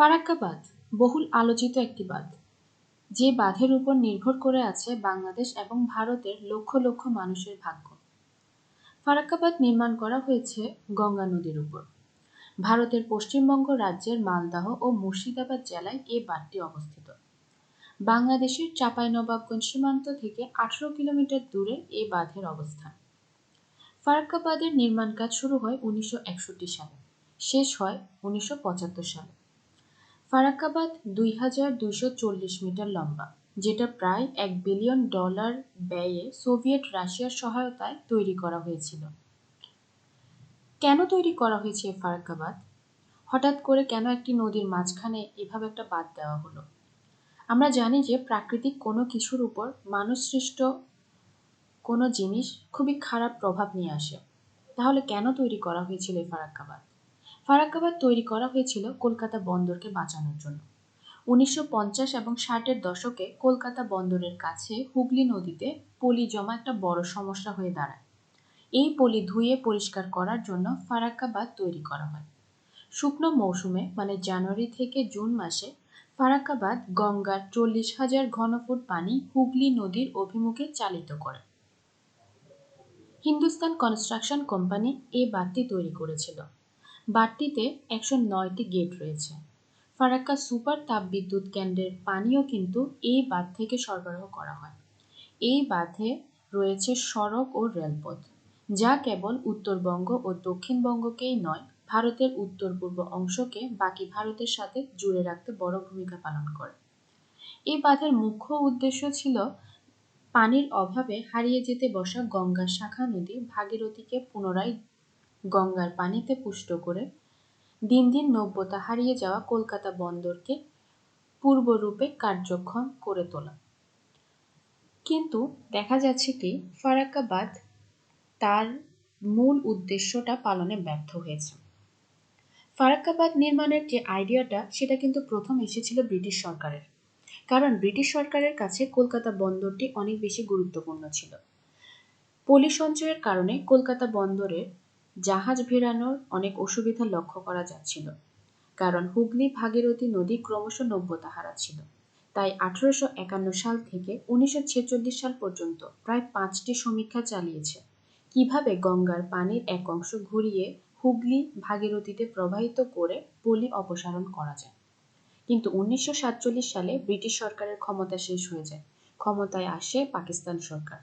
ফারাক্কা বাঁধ বহুল আলোচিত একটি বাঁধ, যে বাঁধের উপর নির্ভর করে আছে বাংলাদেশ এবং ভারতের লক্ষ লক্ষ মানুষের ভাগ্য। ফারাক্কা বাঁধ নির্মাণ করা হয়েছে গঙ্গা নদীর উপর। ভারতের পশ্চিমবঙ্গ রাজ্যের মালদাহ ও মুর্শিদাবাদ জেলায় এই বাঁধটি অবস্থিত। বাংলাদেশের চাঁপাইনবাবগঞ্জ সীমান্ত থেকে আঠারো কিলোমিটার দূরে এই বাঁধের অবস্থান। ফারাক্কা বাঁধের নির্মাণ কাজ শুরু হয় উনিশশো একষট্টি সালে, শেষ হয় উনিশশো পঁচাত্তর সালে। ফারাক্কাবাদ দুই হাজার দুইশো চল্লিশ মিটার লম্বা, যেটা প্রায় এক বিলিয়ন ডলার ব্যয়ে সোভিয়েত রাশিয়ার সহায়তায় তৈরি করা হয়েছিল। কেন তৈরি করা হয়েছে এই ফারাক্কাবাদ? হঠাৎ করে কেন একটি নদীর মাঝখানে এভাবে একটা বাদ দেওয়া হলো? আমরা জানি যে প্রাকৃতিক কোনো কিছুর উপর মানুষ সৃষ্ট কোনো জিনিস খুবই খারাপ প্রভাব নিয়ে আসে। তাহলে কেন তৈরি করা হয়েছিল এই ফারাক্কাবাদ? ফারাক্কাবাদ তৈরি করা হয়েছিল কলকাতা বন্দরকে বাঁচানোর জন্য। উনিশশো পঞ্চাশ এবং ষাটের দশকে কলকাতা বন্দরের কাছে হুগলি নদীতে পলি জমা একটা বড় সমস্যা হয়ে দাঁড়ায়। এই পলি ধুয়ে পরিষ্কার করার জন্য ফারাক্কাবাদ তৈরি করা হয়। শুকনো মৌসুমে মানে জানুয়ারি থেকে জুন মাসে, ফারাক্কাবাদ গঙ্গার চল্লিশ হাজার ঘনফুট পানি হুগলি নদীর অভিমুখে চালিত করে। হিন্দুস্তান কনস্ট্রাকশন কোম্পানি এই বাঁধটি তৈরি করেছিল। বাঁধটিতে একশো নয়টি গেট রয়েছে। ফারাক্কা সুপার তাপবিদ্যুৎ কেন্দ্রের পানিও কিন্তু এই বাঁধ থেকে সরবরাহ করা হয়। এই বাঁধে রয়েছে সড়ক ও রেলপথ, যা কেবল উত্তরবঙ্গ ও দক্ষিণবঙ্গকেই নয়, ভারতের উত্তর পূর্ব অংশকে বাকি ভারতের সাথে জুড়ে রাখতে বড় ভূমিকা পালন করে। এই বাঁধের মুখ্য উদ্দেশ্য ছিল পানির অভাবে হারিয়ে যেতে বসা গঙ্গা শাখা নদী ভাগীরথীকে পুনরায় গঙ্গার পানিতে পুষ্ট করে দিন দিন নব্যতা হারিয়ে যাওয়া কলকাতা বন্দরকে পূর্বরূপে কার্যক্ষম করে তোলা। কিন্তু দেখা যাচ্ছে কি, ফারাক্কাবাদ তার মূল উদ্দেশ্যটা পালনে ব্যর্থ হয়েছে। ফারাক্কাবাদ নির্মাণের যে আইডিয়াটা, সেটা কিন্তু প্রথম এসেছিল ব্রিটিশ সরকারের। কারণ ব্রিটিশ সরকারের কাছে কলকাতা বন্দরটি অনেক বেশি গুরুত্বপূর্ণ ছিল। পলি সঞ্চয়ের কারণে কলকাতা বন্দরের জাহাজ ভেড়ানোর অনেক অসুবিধা লক্ষ্য করা যাচ্ছিল। কারণ হুগলি ভাগীরথী নদী ক্রমশ নব্যতা হারাচ্ছিল তাই আঠারোশো একান্ন সাল থেকে উনিশশো ছেচল্লিশ সাল পর্যন্ত প্রায় পাঁচটি সমীক্ষা চালিয়েছে। কীভাবে গঙ্গার পানির এক অংশ ঘুরিয়ে হুগলি ভাগীরথীতে প্রবাহিত করে পলি অপসারণ করা যায়। কিন্তু উনিশশো সাতচল্লিশ সালে ব্রিটিশ সরকারের ক্ষমতা শেষ হয়ে যায়। ক্ষমতায় আসে পাকিস্তান সরকার।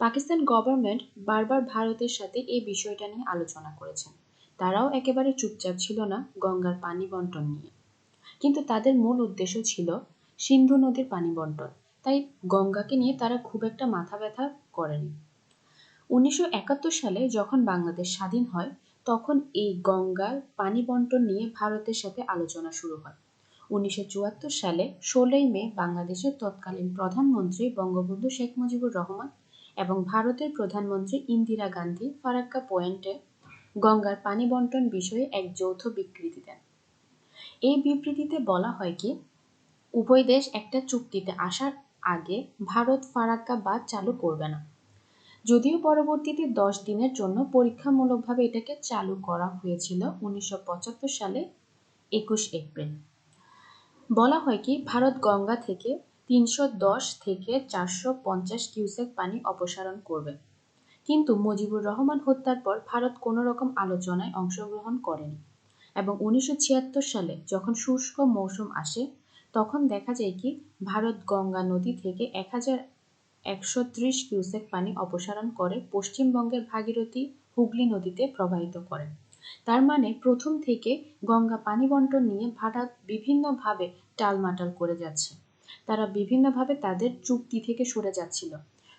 পাকিস্তান গভর্নমেন্ট বারবার ভারতের সাথে এই বিষয়টা নিয়ে আলোচনা করেছেন তারাও একেবারে চুপচাপ ছিল না গঙ্গার পানি বন্টন নিয়ে। কিন্তু তাদের মূল উদ্দেশ্য ছিল সিন্ধু নদীর পানি বন্টন। তাই গঙ্গাকে নিয়ে তারা খুব একটা মাথা ব্যথা করেনি। উনিশশো একাত্তর সালে যখন বাংলাদেশ স্বাধীন হয়, তখন এই গঙ্গার পানি বন্টন নিয়ে ভারতের সাথে আলোচনা শুরু হয়। উনিশশো চুয়াত্তর সালে ষোলোই মে বাংলাদেশের তৎকালীন প্রধানমন্ত্রী বঙ্গবন্ধু শেখ মুজিবুর রহমান এবং ভারতের প্রধানমন্ত্রী ইন্দিরা গান্ধী ফারাক্কা পয়েন্টে গঙ্গার পানি বন্টন বিষয়ে এক যৌথ বিবৃতি দেন। এই বিবৃতিতে বলা হয় কি, উভয় দেশ একটা চুক্তিতে আসার আগে ভারত ফারাক্কা বাঁধ চালু করবে না। যদিও পরবর্তীতে দশ দিনের জন্য পরীক্ষামূলকভাবে এটাকে চালু করা হয়েছিল উনিশশো পঁচাত্তর সালে একুশ এপ্রিল। বলা হয় কি, ভারত গঙ্গা থেকে তিনশো দশ থেকে চারশো পঞ্চাশ কিউসেক পানি অপসারণ করবে। কিন্তু মুজিবুর রহমান হত্যার পর ভারত কোনো রকম আলোচনায় অংশগ্রহণ করেনি এবং উনিশশো ছিয়াত্তর সালে যখন শুষ্ক মৌসুম আসে, তখন দেখা যায় কি, ভারত গঙ্গা নদী থেকে এক হাজার একশো ত্রিশ কিউসেক পানি অপসারণ করে পশ্চিমবঙ্গের ভাগীরথী হুগলি নদীতে প্রবাহিত করে। তার মানে প্রথম থেকে গঙ্গা পানি বন্টন নিয়ে ভারত বিভিন্নভাবে টালমাটাল করে যাচ্ছে। তারা বিভিন্নভাবে তাদের চুক্তি থেকে সরে যাচ্ছিল।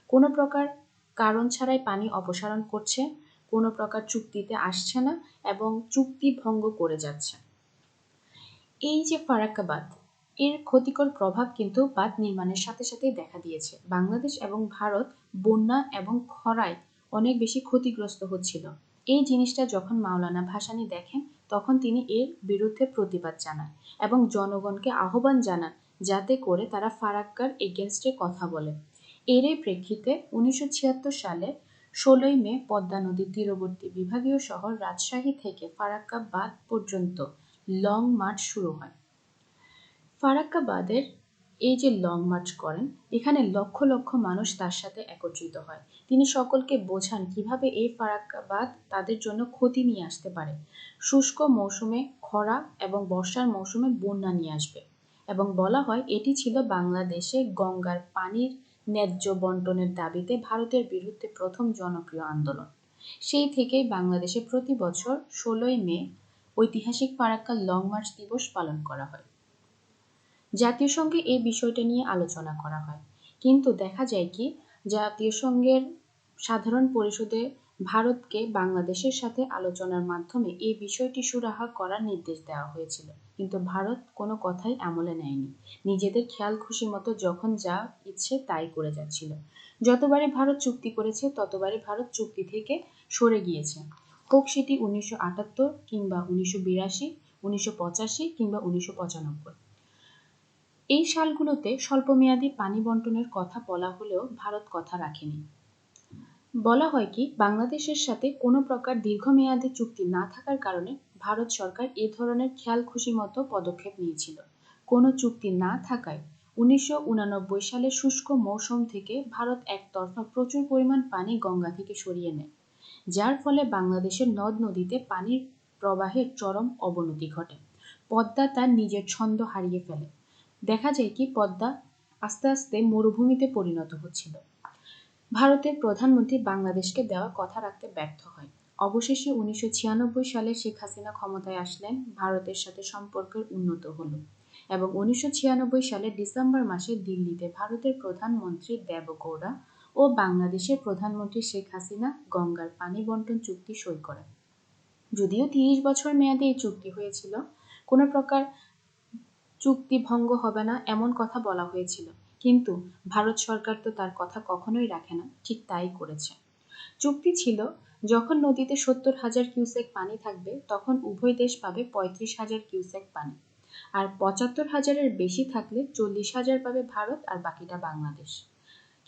কোনো প্রকার কারণ ছাড়াই পানি অপসারণ করছে, কোনো প্রকার চুক্তিতে আসছে না এবং চুক্তি ভঙ্গ করে যাচ্ছে। এই যে ফারাক্কাবাদ, এর ক্ষতিকর প্রভাব কিন্তু বাঁধ নির্মাণের সাথে সাথেই দেখা দিয়েছে। বাংলাদেশ এবং ভারত বন্যা এবং খরায় অনেক বেশি ক্ষতিগ্রস্ত হচ্ছিল। এই জিনিসটা যখন মাওলানা ভাসানি দেখেন, তখন তিনি এর বিরুদ্ধে প্রতিবাদ জানান এবং জনগণকে আহ্বান জানান যাতে করে তারা ফারাক্কার এগেনস্টে কথা বলে। এরই প্রেক্ষিতে উনিশশো ছিয়াত্তর সালে ষোলোই মে পদ্মা নদীর তীরবর্তী বিভাগীয় শহর রাজশাহী থেকে ফারাক্কা বাঁধ পর্যন্ত লং মার্চ শুরু হয়। ফারাক্কা বাঁধের এই যে লং মার্চ করেন, এখানে লক্ষ লক্ষ মানুষ তার সাথে একত্রিত হয়। তিনি সকলকে বোঝান কীভাবে এই ফারাক্কা বাঁধ তাদের জন্য ক্ষতি নিয়ে আসতে পারে। শুষ্ক মৌসুমে খরা এবং বর্ষার মৌসুমে বন্যা নিয়ে আসবে। এবং বলা হয় এটি ছিল বাংলাদেশে গঙ্গার পানির ন্যায্য বন্টনের দাবিতে ভারতের বিরুদ্ধে প্রথম জনপ্রিয় আন্দোলন। সেই থেকেই বাংলাদেশে প্রতি বছর ষোলোই মে ঐতিহাসিক ফারাক্কা লং মার্চ দিবস পালন করা হয়। জাতীয় সঙ্গে এই বিষয়টা নিয়ে আলোচনা করা হয়। কিন্তু দেখা যায় কি, জাতীয় সংঘের সাধারণ পরিষদে ভারতকে বাংলাদেশের সাথে আলোচনার মাধ্যমে এই বিষয়টি সুরাহা করার নির্দেশ দেওয়া হয়েছিল। কিন্তু ভারত কোনো কথাই আমলে নেয়নি। নিজেদের খেয়াল খুশি মতো যখন যা ইচ্ছে তাই করে যাচ্ছিল। যতবারই ভারত চুক্তি করেছে, ততবারই ভারত চুক্তি থেকে সরে গিয়েছে। হোক সেটি উনিশশো আটাত্তর কিংবা উনিশশো বিরাশি, উনিশশো পঁচাশি কিংবা উনিশশো পঁচানব্বই। এই সালগুলোতে স্বল্পমেয়াদী পানি বন্টনের কথা বলা হলেও ভারত কথা রাখেনি। বলা হয় কি, বাংলাদেশের সাথে কোনো প্রকার দীর্ঘমেয়াদী চুক্তি না থাকার কারণে ভারত সরকার এ ধরনের খেয়াল খুশি মতো পদক্ষেপ নিয়েছিল। কোনো চুক্তি না থাকায় উনিশশো সালে শুষ্ক মৌসুম থেকে ভারত একতরফা প্রচুর পরিমাণ পানি গঙ্গা থেকে সরিয়ে নেয়, যার ফলে বাংলাদেশের নদ নদীতে পানির প্রবাহের চরম অবনতি ঘটে। পদ্মা তার নিজের ছন্দ হারিয়ে ফেলে। দেখা যায় কি, পদ্মা আস্তে আস্তে মরুভূমিতে পরিণত হচ্ছিল। ভারতের প্রধানমন্ত্রী বাংলাদেশকে দেওয়া কথা রাখতে ব্যর্থ হয়। অবশেষে উনিশশো ছিয়ানব্বই সালে শেখ হাসিনা ক্ষমতায় আসলেন, ভারতের সাথে সম্পর্কের উন্নত হলো এবং উনিশশো সালে ডিসেম্বর মাসে দিল্লিতে ভারতের প্রধানমন্ত্রী দেবগৌড়া ও বাংলাদেশের প্রধানমন্ত্রী শেখ হাসিনা গঙ্গার পানি বন্টন চুক্তি সই করেন। যদিও তিরিশ বছর মেয়াদে এই চুক্তি হয়েছিল, কোনো প্রকার চুক্তি ভঙ্গ হবে না এমন কথা বলা হয়েছিল। কিন্তু ভারত সরকার তো তার কথা কখনোই রাখে না, ঠিক তাই করেছে। চুক্তি ছিল, যখন নদীতে সত্তর হাজার কিউসেক পানি থাকবে, তখন উভয় দেশ পাবে পঁয়ত্রিশ হাজার কিউসেক পানি। আর পঁচাত্তর হাজারের বেশি থাকলে চল্লিশ হাজার পাবে ভারত আর বাকিটা বাংলাদেশ।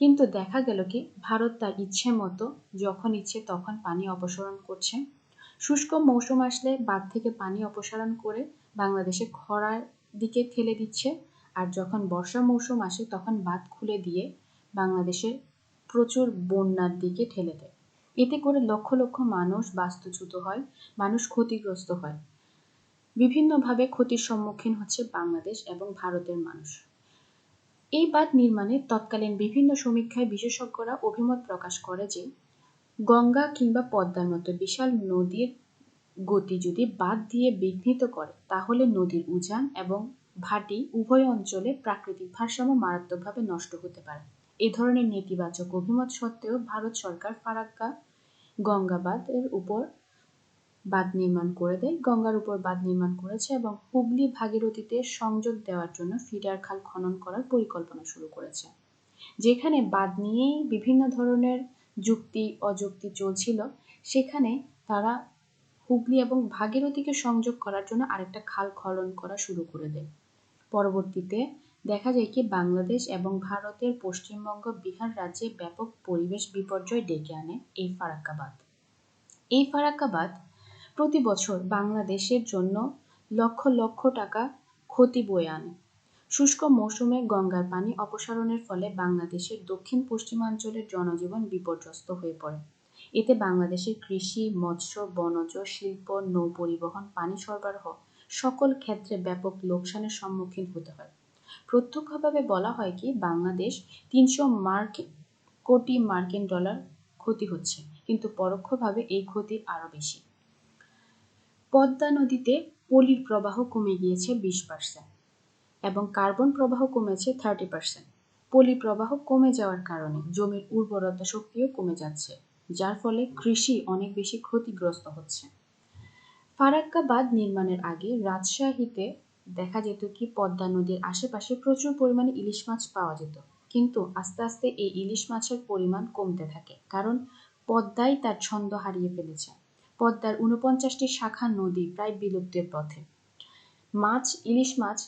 কিন্তু দেখা গেল কি, ভারত তার ইচ্ছে মতো, যখন ইচ্ছে তখন পানি অপসারণ করছে। শুষ্ক মৌসুম আসলে বাঁধ থেকে পানি অপসারণ করে বাংলাদেশে খরার দিকে ঠেলে দিচ্ছে। আর যখন বর্ষা মৌসুম আসে, তখন বাঁধ খুলে দিয়ে বাংলাদেশের প্রচুর বন্যার দিকে ঠেলে দেয়। এতে করে লক্ষ লক্ষ মানুষ বাস্তুচ্যুত হয়, মানুষ ক্ষতিগ্রস্ত হয়। বিভিন্নভাবে ক্ষতির সম্মুখীন হচ্ছে বাংলাদেশ এবং ভারতের মানুষ। এই বাঁধ নির্মাণে তৎকালীন বিভিন্ন সমীক্ষায় বিশেষজ্ঞরা অভিমত প্রকাশ করে যে, গঙ্গা কিংবা পদ্মার মতো বিশাল নদীর গতি যদি বাদ দিয়ে বিঘ্নিত করে, তাহলে নদীর উজান এবং ভাটি উভয় অঞ্চলে প্রাকৃতিক ভারসাম্য মারাত্মকভাবে নষ্ট হতে পারে। এ ধরনের নেতিবাচক অভিমত সত্ত্বেও ভারত সরকার ফারাক্কা গঙ্গা বাঁধের উপর বাঁধ নির্মাণ করে দেয়। গঙ্গার উপর বাঁধ নির্মাণ করেছে এবং হুগলি ভাগীরথীতে সংযোগ দেওয়ার জন্য ফিডার খাল খনন করার পরিকল্পনা শুরু করেছে। যেখানে বাঁধ নিয়েই বিভিন্ন ধরনের যুক্তি, অযুক্তি চলছিল, সেখানে তারা হুগলি এবং ভাগীরথীকে সংযোগ করার জন্য আরেকটা খাল খনন করা শুরু করে দেয়। পরবর্তীতে দেখা যায় কি বাংলাদেশ এবং ভারতের পশ্চিমবঙ্গ বিহার রাজ্যে ব্যাপক পরিবেশ বিপর্যয় ডেকে আনে এই ফারাক্কাবাদ। এই ফারাক্কাবাদ প্রতি বছর বাংলাদেশের জন্য লক্ষ লক্ষ টাকা ক্ষতি বয়ে আনে। শুষ্ক মৌসুমে গঙ্গার পানি অপসারণের ফলে বাংলাদেশের দক্ষিণ পশ্চিমাঞ্চলের জনজীবন বিপর্যস্ত হয়ে পড়ে। এতে বাংলাদেশের কৃষি, মৎস্য, বনজ, শিল্প, নৌ পরিবহন, পানি সরবরাহ সকল ক্ষেত্রে ব্যাপক লোকসানের সম্মুখীন হতে হয়। প্রত্যক্ষভাবে বলা হয় কি, বাংলাদেশ তিনশো মার্ক, কোটি মার্কিন ডলার ক্ষতি হচ্ছে, কিন্তু পরোক্ষভাবে এই ক্ষতি আরও বেশি। পদ্মা নদীতে পলির প্রবাহ কমে গিয়েছে বিশ পার্সেন্ট এবং কার্বন প্রবাহ কমেছে থার্টি পার্সেন্ট। পলি প্রবাহ কমে যাওয়ার কারণে জমির উর্বরতা শক্তিও কমে যাচ্ছে, যার ফলে কৃষি অনেক বেশি ক্ষতিগ্রস্ত হচ্ছে। ফারাক্কা বাঁধ নির্মাণের আগে রাজশাহীতে দেখা যেত কি পদ্মা নদীর আশেপাশে প্রচুর পরিমাণে ইলিশ মাছ পাওয়া যেত। কিন্তু আস্তে আস্তে এই ইলিশ মাছের পরিমাণ কমতে থাকে, কারণ পদ্মাই তার ছন্দ হারিয়ে ফেলেছে। পদ্মার উনপঞ্চাশটি শাখা নদী প্রায় বিলুপ্তের পথে। মাছ, ইলিশ মাছ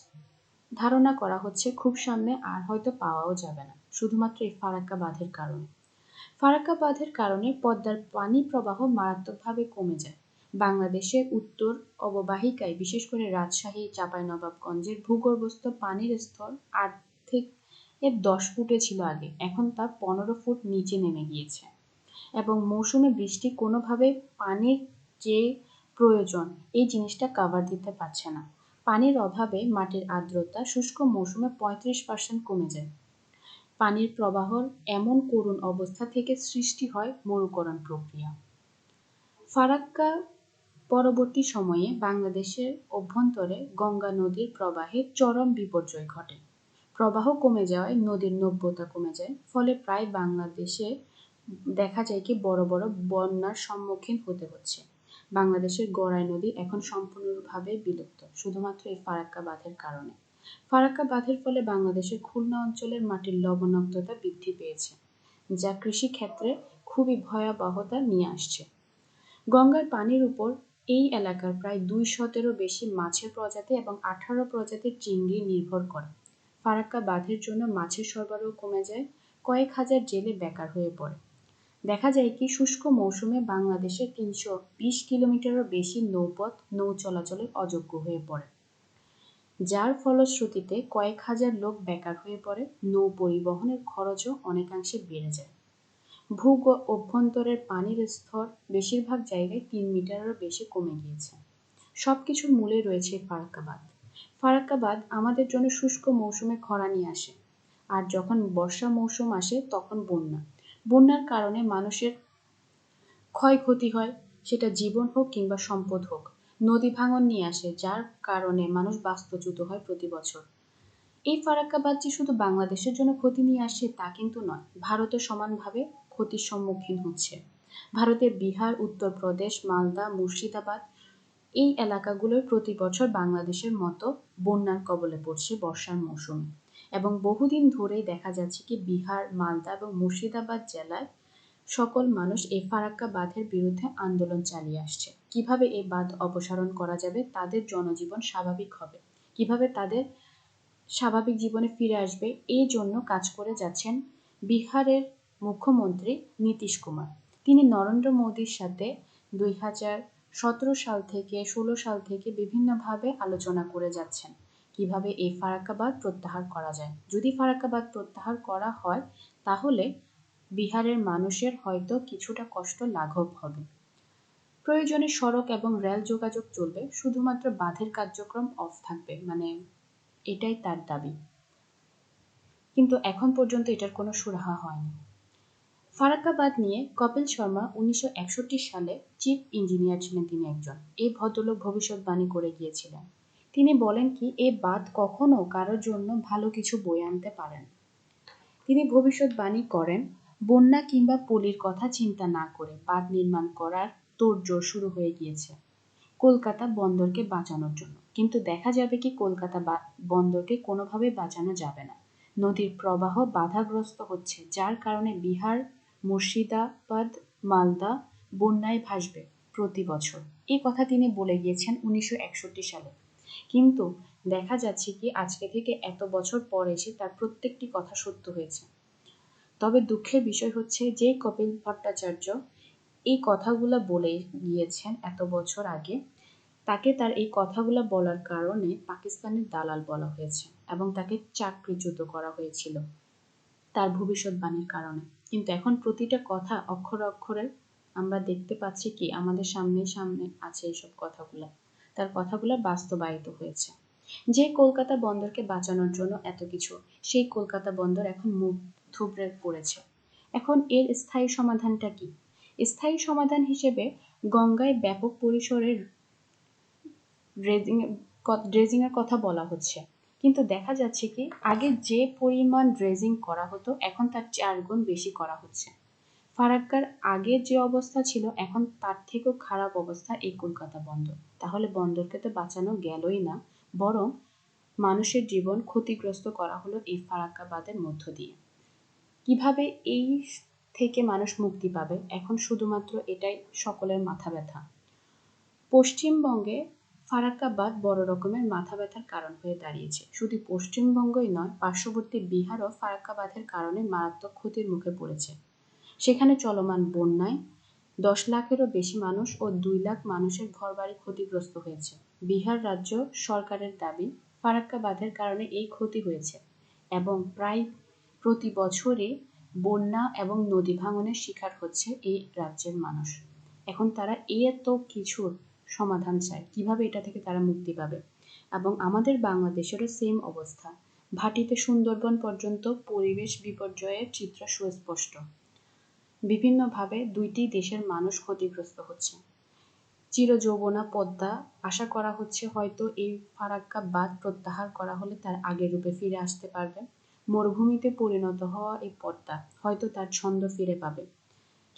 ধারণা করা হচ্ছে খুব সামনে আর হয়তো পাওয়াও যাবে না, শুধুমাত্র এই ফারাক্কা বাঁধের কারণে। ফারাক্কা বাঁধের কারণে পদ্মার পানি প্রবাহ মারাত্মকভাবে কমে যায়। বাংলাদেশের উত্তর অববাহিকায়, বিশেষ করে রাজশাহী, চাঁপাইনবাবগঞ্জের ভূগর্ভস্থ পানির স্তর আট থেকে দশ ফুটে ছিল আগে। এখন তা পনেরো ফুট নিচে নেমে গিয়েছে এবং মৌসুমে বৃষ্টি কোনোভাবে পানির যে প্রয়োজন, এই জিনিসটা কাভার দিতে পারছে না। পানির অভাবে মাটির আর্দ্রতা শুষ্ক মৌসুমে পঁয়ত্রিশ পার্সেন্ট কমে যায়। পানির প্রবাহর এমন করুণ অবস্থা থেকে সৃষ্টি হয় মরুকরণ প্রক্রিয়া। ফারাক্কা পরবর্তী সময়ে বাংলাদেশের অভ্যন্তরে গঙ্গা নদীর প্রবাহে চরম বিপর্যয় ঘটে। প্রবাহ কমে যাওয়ায় নদীর নব্যতা কমে যায়, ফলে প্রায় বাংলাদেশে দেখা যায় কি বড় বড় বন্যার সম্মুখীন হতে হচ্ছে। বাংলাদেশের গড়াই নদী এখন সম্পূর্ণভাবে বিলুপ্ত, শুধুমাত্র এই ফারাক্কা বাঁধের কারণে। ফারাক্কা বাঁধের ফলে বাংলাদেশের খুলনা অঞ্চলের মাটির লবণাক্ততা বৃদ্ধি পেয়েছে, যা কৃষি ক্ষেত্রে খুবই ভয়াবহতা নিয়ে আসছে। গঙ্গার পানির উপর এই এলাকার প্রায় দুই শতেরও বেশি মাছের প্রজাতি এবং আঠারো প্রজাতির চিংড়ি নির্ভর করে। ফারাক্কা বাঁধের জন্য মাছের সরবরাহ কমে যায়, কয়েক হাজার জেলে বেকার হয়ে পড়ে। দেখা যায় কি, শুষ্ক মৌসুমে বাংলাদেশের তিনশো বিশ কিলোমিটারও বেশি নৌপথ নৌ চলাচলের অযোগ্য হয়ে পড়ে। যার ফলশ্রুতিতে কয়েক হাজার লোক বেকার হয়ে পড়ে, নৌ পরিবহনের খরচও অনেকাংশে বেড়ে যায়। ভূ অভ্যন্তরের পানির স্তর বেশিরভাগ জায়গায় তিন মিটারেরও বেশি কমে গিয়েছে। সব কিছুর মূলে রয়েছে ফারাক্কাবাদ। ফারাক্কাবাদ আমাদের জন্য শুষ্ক মৌসুমে খরা নিয়ে আসে। আর যখন বর্ষা মৌসুম আসে, তখন বন্যা। বন্যার কারণে মানুষের ক্ষয়ক্ষতি হয়, সেটা জীবন হোক কিংবা সম্পদ হোক। নদী ভাঙন নিয়ে আসে, যার কারণে মানুষ বাস্তুচ্যুত হয় প্রতি বছর। এই ফারাক্কাবাদ যে শুধু বাংলাদেশের জন্য ক্ষতি নিয়ে আসে তা কিন্তু নয় ভারতে সমানভাবে ক্ষতির সম্মুখীন হচ্ছে। ভারতের বিহার, উত্তরপ্রদেশ, মালদা, মুর্শিদাবাদ এই এলাকাগুলোর প্রতি বছর বাংলাদেশের মতো বন্যার কবলে পড়ছে বর্ষার মৌসুমে। এবং বহুদিন ধরেই দেখা যাচ্ছে কি বিহার, মালদা এবং মুর্শিদাবাদ জেলায় সকল মানুষ এই ফারাক্কা বাঁধের বিরুদ্ধে আন্দোলন চালিয়ে আসছে। কীভাবে এই বাঁধ অপসারণ করা যাবে তাদের জনজীবন স্বাভাবিক হবে। কীভাবে তাদের স্বাভাবিক জীবনে ফিরে আসবে এই জন্য কাজ করে যাচ্ছেন বিহারের মুখ্যমন্ত্রী নীতিশ কুমার। তিনি নরেন্দ্র মোদীর সাথে দুই হাজার সতেরো সাল থেকে ষোলো সাল থেকে বিভিন্নভাবে আলোচনা করে যাচ্ছেন। কীভাবে এই ফারাক্কাবাদ প্রত্যাহার করা যায়? যদি ফারাক্কাবাদ প্রত্যাহার করা হয়, তাহলে বিহারের মানুষের হয়তো কিছুটা কষ্ট লাঘব হবে। প্রয়োজনে সড়ক এবং রেল যোগাযোগ চলবে, শুধুমাত্র বাঁধের কার্যক্রম অফ থাকবে মানে এটাই তার দাবি। কিন্তু এখন পর্যন্ত এটার কোনো সুরাহা হয়নি। ফারাক্কাবাদ নিয়ে কপিল শর্মা উনিশশো সালে চিফ ইঞ্জিনিয়ার ছিলেন তিনি একজন। এই ভদ্রলোক ভবিষ্যৎবাণী করে গিয়েছিলেন। তিনি বলেন কি, এ বাদ কখনো কারোর জন্য ভালো কিছু বয়ে আনতে পারেন। তিনি ভবিষ্যৎবাণী করেন, বন্যা কিংবা পলির কথা চিন্তা না করে বাঁধ নির্মাণ করার তোড়জোড় শুরু হয়ে গিয়েছে কলকাতা বন্দরকে বাঁচানোর জন্য। কিন্তু দেখা যাবে কি, কলকাতা বন্দরকে কোনোভাবে বাঁচানো যাবে না। নদীর প্রবাহ বাধাগ্রস্ত হচ্ছে, যার কারণে বিহার মুর্শিদাবাদ, মালদা, বন্যায় ভাসবে প্রতি বছর। এই কথা তিনি বলে গিয়েছেন উনিশশো একষট্টি সালে। কিন্তু দেখা যাচ্ছে কি, আজকে থেকে এত বছর পর এসে তার প্রত্যেকটি কথা সত্য হয়েছে। তবে দুঃখের বিষয় হচ্ছে যে কপিল ভট্টাচার্য এই কথাগুলো বলে গিয়েছেন এত বছর আগে, তাকে তার এই কথাগুলো বলার কারণে পাকিস্তানের দালাল বলা হয়েছে এবং তাকে চাকরিচ্যুত করা হয়েছিল তার ভবিষ্যৎবাণীর কারণে। কিন্তু এখন প্রতিটা কথা অক্ষরে অক্ষরে আমরা দেখতে পাচ্ছি কি আমাদের সামনে সামনে আছে এইসব কথাগুলো। তার কথাগুলো বাস্তবায়িত হয়েছে। যে কলকাতা বন্দরকে বাঁচানোর জন্য এত কিছু, সেই কলকাতা বন্দর এখন মুখ থুবড়ে পড়েছে। এখন এর স্থায়ী সমাধানটা কি? স্থায়ী সমাধান হিসেবে গঙ্গায় ব্যাপক পরিসরের ড্রেজিং ড্রেজিংয়ের কথা বলা হচ্ছে। কিন্তু দেখা যাচ্ছে কি, আগে যে পরিমাণ ড্রেজিং করা হতো, এখন তার চার গুণ বেশি করা হচ্ছে। ফারাক্কার আগে যে অবস্থা ছিল, এখন তার থেকেও খারাপ অবস্থা এই কলকাতা বন্দর। তাহলে বন্দরকে তো বাঁচানো গেলই না, বরং মানুষের জীবন ক্ষতিগ্রস্ত করা হলো এই ফারাক্কাবাদের মধ্য দিয়ে। কীভাবে এই থেকে মানুষ মুক্তি পাবে? এখন শুধুমাত্র এটাই সকলের মাথা ব্যথা। পশ্চিমবঙ্গে ফারাক্কাবাদ বড় রকমের মাথা ব্যথার কারণ হয়ে দাঁড়িয়েছে। শুধু পশ্চিমবঙ্গই নয়, পার্শ্ববর্তী বিহারও ফারাক্কাবাদের কারণে মারাত্মক ক্ষতির মুখে পড়েছে। সেখানে চলমান বন্যায় দশ লাখেরও বেশি মানুষ ও দুই লাখ মানুষের ঘরবাড়ি ক্ষতিগ্রস্ত হয়েছে। বিহার রাজ্য সরকারের দাবি ফারাক্কা বাঁধের কারণে এই ক্ষতি হয়েছে এবং প্রায় প্রতি বছরে বন্যা এবং নদী ভাঙনের শিকার হচ্ছে এই রাজ্যের মানুষ। এখন তারা এত কিছুর সমাধান চায়, কীভাবে এটা থেকে তারা মুক্তি পাবে? এবং আমাদের বাংলাদেশেরও সেম অবস্থা। ভাটিতে সুন্দরবন পর্যন্ত পরিবেশ বিপর্যয়ের চিত্র সুস্পষ্ট। বিভিন্নভাবে দুইটি দেশের মানুষ ক্ষতিগ্রস্ত হচ্ছে। চিরযৌবনা পদ্মা আশা করা হচ্ছে হয়তো এই ফারাক্কা বাদ প্রত্যাহার করা হলে তার আগের রূপে ফিরে আসতে পারবে। মরুভূমিতে পরিণত হওয়া এই পদ্মা হয়তো তার ছন্দ ফিরে পাবে।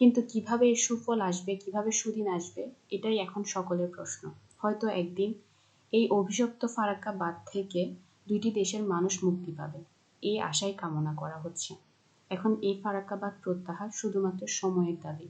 কিন্তু কীভাবে এর সুফল আসবে, কীভাবে সুদিন আসবে, এটাই এখন সকলের প্রশ্ন। হয়তো একদিন এই অভিশপ্ত ফারাক্কা বাদ থেকে দুইটি দেশের মানুষ মুক্তি পাবে। এই আশাই কামনা করা হচ্ছে। এখন এই ফারাক্কাবাদ প্রত্যাহার শুধুমাত্র সময়ের দাবি।